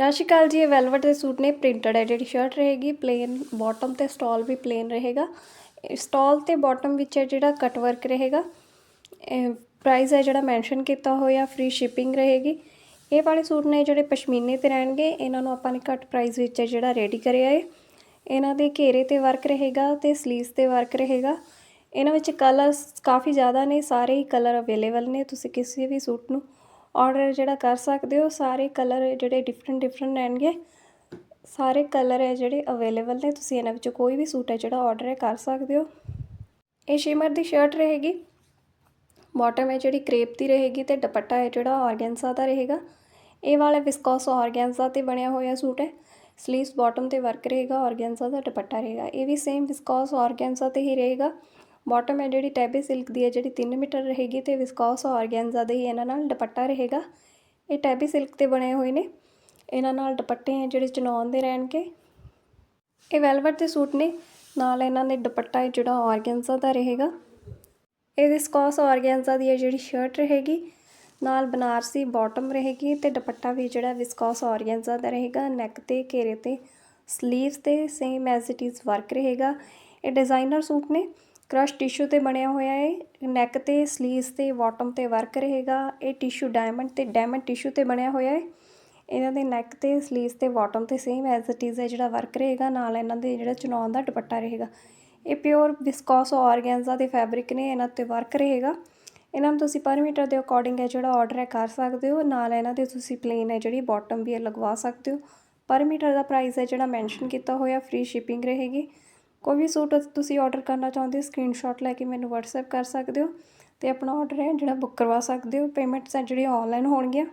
ਸਤਿ ਸ਼੍ਰੀ ਅਕਾਲ ਜੀ, ਇਹ ਵੈਲਵਟ ਦੇ ਸੂਟ ਨੇ, ਪ੍ਰਿੰਟਡ ਹੈ ਜਿਹੜੀ ਸ਼ਰਟ ਰਹੇਗੀ ਪਲੇਨ ਬਾਟਮ ਤੇ ਸਟਾਲ ਵੀ ਪਲੇਨ ਰਹੇਗਾ। ਸਟਾਲ ਤੇ ਬਾਟਮ ਵਿੱਚ ਹੈ ਜਿਹੜਾ ਕਟ ਵਰਕ ਰਹੇਗਾ। ਪ੍ਰਾਈਸ ਹੈ ਜਿਹੜਾ ਮੈਂਸ਼ਨ ਕੀਤਾ ਹੋਇਆ ਫ੍ਰੀ ਸ਼ਿਪਿੰਗ ਰਹੇਗੀ। ਇਹ ਵਾਲੇ ਸੂਟ ਨੇ ਜਿਹੜੇ ਪਸ਼ਮੀਨੇ ਤੇ ਰਹਿਣਗੇ, ਇਹਨਾਂ ਨੂੰ ਆਪਾਂ ਨੇ ਘੱਟ ਪ੍ਰਾਈਸ ਵਿੱਚ ਜਿਹੜਾ ਰੈਡੀ ਕਰਿਆ ਹੈ। ਇਹਨਾਂ ਦੇ ਘੇਰੇ ਤੇ ਵਰਕ ਰਹੇਗਾ ਤੇ ਸਲੀਵਸ ਤੇ ਵਰਕ ਰਹੇਗਾ। ਇਹਨਾਂ ਵਿੱਚ ਕਲਰਸ ਕਾਫੀ ਜ਼ਿਆਦਾ ਨੇ, ਸਾਰੇ ਹੀ ਕਲਰ ਅਵੇਲੇਬਲ ਨੇ, ਤੁਸੀਂ ਕਿਸੇ ਵੀ ਸੂਟ ਨੂੰ ਆਰਡਰ ਜਿਹੜਾ ਕਰ ਸਕਦੇ ਹੋ, ਸਾਰੇ ਕਲਰ ਜਿਹੜੇ ਡਿਫਰੈਂਟ ਡਿਫਰੈਂਟ ਰਹਿਣਗੇ। ਸਾਰੇ ਕਲਰ ਹੈ ਜਿਹੜੇ ਅਵੇਲੇਬਲ ਨੇ, ਤੁਸੀਂ ਇਹਨਾਂ ਵਿੱਚੋਂ ਕੋਈ ਵੀ ਸੂਟ ਹੈ ਜਿਹੜਾ ਆਰਡਰ ਹੈ, ਕਰ ਸਕਦੇ ਹੋ। ਇਹ ਸ਼ਿਮਰ ਦੀ ਸ਼ਰਟ ਰਹੇਗੀ। ਬਾਟਮ ਹੈ ਜਿਹੜੀ ਕ੍ਰੇਪ ਦੀ ਰਹੇਗੀ ਤੇ ਦੁਪੱਟਾ ਹੈ ਜਿਹੜਾ ਆਰਗੈਂਜ਼ਾ ਦਾ ਰਹੇਗਾ। ਇਹ ਵਾਲਾ ਵਿਸਕੋਸ ਆਰਗੈਂਜ਼ਾ ਤੇ ਬਣਿਆ ਹੋਇਆ ਸੂਟ ਹੈ। ਸਲੀਵਸ ਬਾਟਮ ਤੇ ਵਰਕ ਰਹੇਗਾ ਆਰਗੈਂਜ਼ਾ ਦਾ ਦੁਪੱਟਾ ਰਹੇਗਾ। ਇਹ ਵੀ ਸੇਮ ਵਿਸਕੋਸ ਆਰਗੈਂਜ਼ਾ ਤੇ ਹੀ ਰਹੇਗਾ। ਬਾਟਮ ਹੈ ਜਿਹੜੀ ਟੈਬੇ ਸਿਲਕ ਦੀ ਹੈ, ਜਿਹੜੀ 3 ਮੀਟਰ ਰਹੇਗੀ ਤੇ ਵਿਸਕੋਸ ਆਰਗੈਂਜ਼ਾ ਦੇ ਹੀ ਇਹਨਾਂ ਨਾਲ ਦੁਪੱਟਾ ਰਹੇਗਾ। ਇਹ ਟੈਬੀ ਸਿਲਕ ਤੇ ਬਣੇ ਹੋਏ ਨੇ। ਇਹਨਾਂ ਨਾਲ ਦੁਪੱਟੇ ਹੈ ਜਿਹੜੇ ਚਨੌਨ ਦੇ ਰਹਿਣਗੇ। ਇਹ ਵੈਲਵਟ ਦੇ ਸੂਟ ਨੇ। ਨਾਲ ਇਹਨਾਂ ਦੇ ਦੁਪੱਟਾ ਜਿਹੜਾ ਆਰਗੈਂਜ਼ਾ ਦਾ ਰਹੇਗਾ। ਇਹ ਵਿਸਕੋਸ ਆਰਗੈਂਜ਼ਾ ਦੀ ਹੈ ਜਿਹੜੀ ਸ਼ਰਟ ਰਹੇਗੀ। ਨਾਲ ਬਨਾਰਸੀ ਬਾਟਮ ਰਹੇਗੀ ਤੇ ਦੁਪੱਟਾ ਵੀ ਜਿਹੜਾ ਵਿਸਕੋਸ ਆਰਗੈਂਜ਼ਾ ਦਾ ਰਹੇਗਾ। ਨੈਕ ਤੇ, ਘੇਰੇ ਤੇ ਸਲੀਵਸ ਤੇ same as it is work ਰਹੇਗਾ। ਇਹ ਡਿਜ਼ਾਈਨਰ ਸੂਟ ਨੇ। ਕਰਸ਼ ਟਿਸ਼ੂ ਤੇ ਬਣਿਆ ਹੋਇਆ ਹੈ ਨੈਕ ਤੇ, ਸਲੀਵਸ ਤੇ, ਬਾਟਮ ਤੇ ਵਰਕ ਰਹੇਗਾ। ਇਹ ਟਿਸ਼ੂ ਡਾਇਮੰਡ ਤੇ, ਡਾਇਮੰਡ ਟਿਸ਼ੂ ਤੇ ਬਣਿਆ ਹੋਇਆ ਹੈ ਇਹਨਾਂ ਦੇ ਨੈਕ ਤੇ, ਸਲੀਵਸ ਤੇ, ਬਾਟਮ ਤੇ ਸੇਮ ਐਜ਼ ਇਟ ਇਜ਼ ਹੈ ਜਿਹੜਾ ਵਰਕ ਰਹੇਗਾ। ਨਾਲ ਇਹਨਾਂ ਦੇ ਜਿਹੜਾ ਚੁਣਾਉਣ ਦਾ ਦੁਪੱਟਾ ਰਹੇਗਾ। ਇਹ ਪਿਓਰ ਵਿਸਕੋਸ ਆਰਗੈਂਜ਼ਾ ਦੇ ਫੈਬਰਿਕ ਨੇ, ਇਹਨਾਂ ਤੇ ਵਰਕ ਰਹੇਗਾ। ਇਹਨਾਂ ਨੂੰ ਤੁਸੀਂ ਪਰ ਮੀਟਰ ਦੇ ਅਕੋਰਡਿੰਗ ਹੈ ਜਿਹੜਾ ਆਰਡਰ ਹੈ ਕਰ ਸਕਦੇ ਹੋ। ਨਾਲ ਇਹਨਾਂ ਦੇ ਤੁਸੀਂ ਪਲੇਨ ਹੈ ਜਿਹੜੀ ਬਾਟਮ ਵੀ ਲਗਵਾ ਸਕਦੇ ਹੋ। ਪਰ ਮੀਟਰ ਦਾ ਪ੍ਰਾਈਸ ਹੈ ਜਿਹੜਾ ਮੈਂਸ਼ਨ ਕੀਤਾ ਹੋਇਆ ਫ੍ਰੀ ਸ਼ਿਪਿੰਗ ਰਹੇਗੀ। ਕੋਈ ਵੀ ਸੂਟ ਤੁਸੀਂ ਆਰਡਰ ਕਰਨਾ ਚਾਹੁੰਦੇ ਹੋ ਸਕਰੀਨਸ਼ਾਟ ਲੈ ਕੇ ਮੈਨੂੰ ਵਟਸਐਪ ਕਰ ਸਕਦੇ ਹੋ ਅਤੇ ਆਪਣਾ ਆਰਡਰ ਹੈ ਜਿਹੜਾ ਬੁੱਕ ਕਰਵਾ ਸਕਦੇ ਹੋ ਪੇਮੈਂਟਸ ਹੈ ਜਿਹੜੀਆਂ ਔਨਲਾਈਨ ਹੋਣਗੀਆਂ।